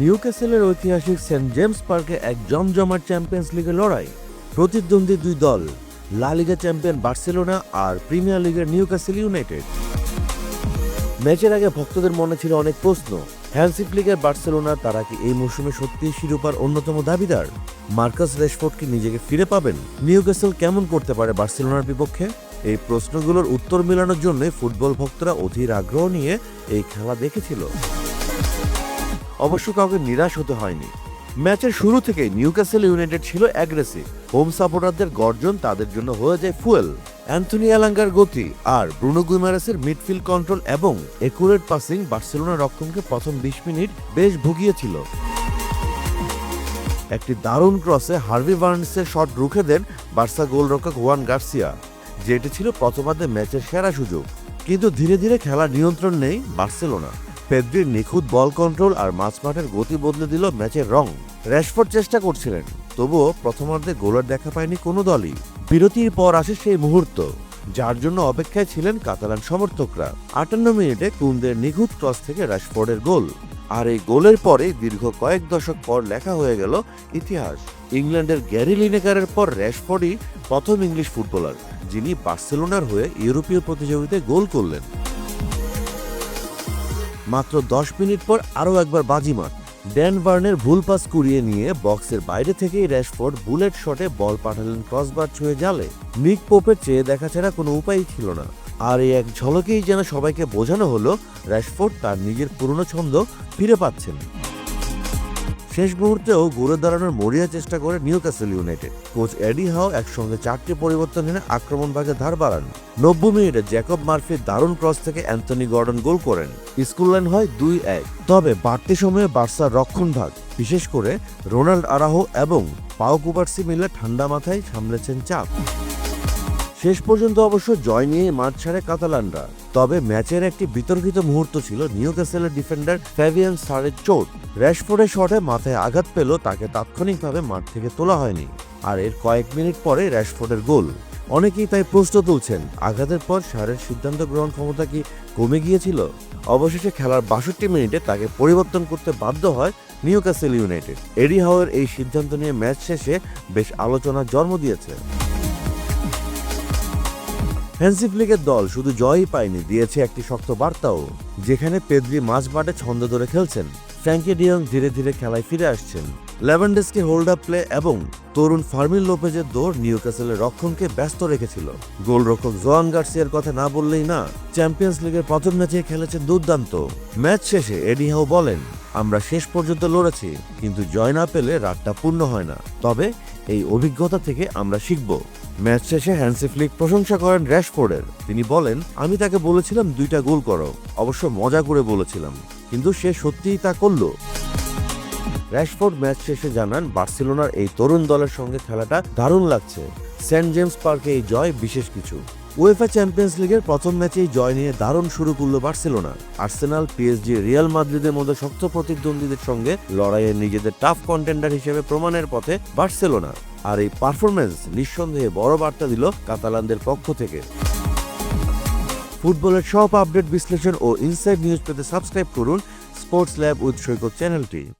নিউক্যাসেলের ঐতিহাসিক Saint James পার্কে এক জমজমাট চ্যাম্পিয়ন্স লিগের লড়াই। প্রতিদ্বন্দ্বী দুই দল, লা লিগা চ্যাম্পিয়ন বার্সেলোনা আর প্রিমিয়ার লিগের নিউক্যাসেল ইউনাইটেড। ম্যাচের আগে ভক্তদের মনে ছিল অনেক প্রশ্ন হ্যান্সি ফ্লিকের বার্সেলোনা তারা কি এই মৌসুমে সত্যিই শিরোপার অন্যতম দাবিদার? মার্কাস রেশফোর্ড কি নিজেকে ফিরে পাবেন? নিউক্যাসেল কেমন করতে পারে বার্সেলোনার বিপক্ষে? এই প্রশ্নগুলোর উত্তর মেলানোর জন্য ফুটবল ভক্তরা অধীর আগ্রহ নিয়ে এই খেলা দেখেছিল। অবশ্য কাউকে নিরাশ হতে হয়নি। ম্যাচের শুরু থেকেই নিউক্যাসেল ইউনাইটেড ছিল অ্যাগ্রেসিভ। হোম সাপোর্টারদের গর্জন তাদের জন্য হয়ে যায় ফুয়েল। অ্যান্থনি অ্যালাঙ্গার গতি আর ব্রুনো গুইমারাসের মিডফিল্ড কন্ট্রোল এবং একুরেট পাসিং বার্সেলোনা রক্ষণকে প্রথম বিশ মিনিট বেশ ভুগিয়েছিল। একটি দারুণ ক্রসে হার্ভি বার্নসের শট রুখে দেন বার্সা গোলরক্ষক ওয়ান গার্সিয়া, যেটি ছিল প্রথমার্ধে ম্যাচের সেরা সুযোগ। কিন্তু ধীরে ধীরে খেলার নিয়ন্ত্রণ নেই বার্সেলোনা। পেদ্রির নিখুঁত বল কন্ট্রোল আর মাঝমাঠের গতি বদলে দিল ম্যাচের রং। র্যাশফোর্ড চেষ্টা করছিলেন, তবুও প্রথমার্ধে গোলার দেখা পায়নি কোনো দলই। বিরতির পর আসে সেই মুহূর্ত, যার জন্য অপেক্ষায় ছিলেন কাতালান সমর্থকরা। আটান্ন মিনিটে কুন্দের নিখুঁত ক্রস থেকে র্যাশফোর্ডের গোল। আর এই গোলের পরে দীর্ঘ কয়েক দশক পর লেখা হয়ে গেল ইতিহাস। ইংল্যান্ডের গ্যারি লিনেকারের পর র্যাশফোর্ডই প্রথম ইংলিশ ফুটবলার, যিনি বার্সেলোনার হয়ে ইউরোপীয় প্রতিযোগিতায় গোল করলেন। মাত্র দশ মিনিট পর আরও একবার বাজিমাত ড্যান বার্নের ভুল পাস কুড়িয়ে নিয়ে বক্সের বাইরে থেকেই র্যাশফোর্ড বুলেট শটে বল পাঠালেন ক্রসবার ছুঁয়ে জালে। নিক পোপের চেয়ে দেখা ছাড়া কোনো উপায়ই ছিল না। আর এই এক ঝলকেই যেন সবাইকে বোঝানো হলো, র্যাশফোর্ড তার নিজের পুরনো ছন্দ ফিরে পাচ্ছেন। শেষ মুহূর্তেও ঘুরে দাঁড়ানোর মরিয়া চেষ্টা করে Newcastle United. Coach Eddie Howe একসঙ্গে চারটি পরিবর্তন এনে আক্রমণ ভাগে ধার বাড়ান। নব্বই মিনিটে জ্যাকব মার্ফির দারুণ ক্রস থেকে অ্যান্থনি গর্ডন গোল করেন। স্কুল লাইন হয় দুই এক তবে বাড়তি সময়ে বার্সার রক্ষণ ভাগ, বিশেষ করে রোনাল্ড আরাহো এবং পাও কুপার্সি মিলে ঠান্ডা মাথায় সামলেছেন চাপ। শেষ পর্যন্ত অবশ্য জয় নিয়ে মাঠ ছাড়ে কাতালানরা। তবে ম্যাচের একটি বিতর্কিত মুহূর্ত ছিল নিউক্যাসেলের ডিফেন্ডার ফ্যাভিয়ান সারের চোট র্যাশফোর্ডের শটে মাথায় আঘাত পেল তাকে তাৎক্ষণিকভাবে মাঠ থেকে তোলা হয়নি। আর এর কয়েক মিনিট পরে র্যাশফোর্ডের গোল। অনেকেই তাই প্রশ্ন তুলছেন, আঘাতের পর সারের সিদ্ধান্ত গ্রহণ ক্ষমতা কি কমে গিয়েছিল? অবশেষে খেলার বাষট্টি মিনিটে তাকে পরিবর্তন করতে বাধ্য হয় নিউক্যাসেল ইউনাইটেড। এডি হাওয়ের এই সিদ্ধান্ত নিয়ে ম্যাচ শেষে বেশ আলোচনার জন্ম দিয়েছে। হ্যান্সি ফ্লিকের দল শুধু জয়ই পায়নি, দিয়েছে একটি শক্ত বার্তাও, যেখানে পেদ্রি মাঝ মাঠে ছন্দ ধরে খেলছেন। ফ্র্যাঙ্কি ডিয়ং ধীরে ধীরে খেলায় ফিরে আসছেন। লেভেন্ডেসকে হোল্ড আপ প্লে এবং তরুণ ফার্মিন লোপেজের দৌড় নিউক্যাসেলের রক্ষণকে ব্যস্ত রেখেছিল। গোলরক্ষক জোয়ান গার্সিয়ার কথা না বললেই না চ্যাম্পিয়ন্স লিগের প্রথম ম্যাচে খেলেছেন দুর্দান্ত। ম্যাচ শেষে এডি হাও বলেন আমরা শেষ পর্যন্ত লড়েছি, কিন্তু জয় না পেলে রাতটা পূর্ণ হয় না। তবে এই অভিজ্ঞতা থেকে আমরা শিখব। ম্যাচ শেষে হ্যান্সি ফ্লিক প্রশংসা করেন র্যাশফোর্ডের। তিনি বলেন, আমি তাকে বলেছিলাম দুইটা গোল করো। অবশ্য মজা করে বলেছিলাম, কিন্তু সে সত্যিই তা করল। র্যাশফোর্ড ম্যাচ শেষে জানান, বার্সেলোনার এই তরুণ দলের সঙ্গে খেলাটা দারুণ লাগছে। সেন্ট জেমস পার্কে এই জয় বিশেষ কিছু। উয়েফা চ্যাম্পিয়ন্স লিগের প্রথম ম্যাচেই জয় নিয়ে দারুণ শুরু করল বার্সেলোনা। আর্সেনাল পিএসজি রিয়াল মাদ্রিদের মধ্যে শক্ত প্রতিদ্বন্দ্বীদের সঙ্গে লড়াইয়ে নিজেদের টাফ কন্টেন্ডার হিসেবে প্রমাণের পথে বার্সেলোনা। আর এই পারফরমেন্স নিঃসন্দেহে বড় বার্তা দিল কাতালানদের পক্ষ থেকে। ফুটবলের সব আপডেট বিশ্লেষণ ও ইনসাইড নিউজ পেতে সাবস্ক্রাইব করুন স্পোর্টস ল্যাব উইথ সৈকত চ্যানেলটি।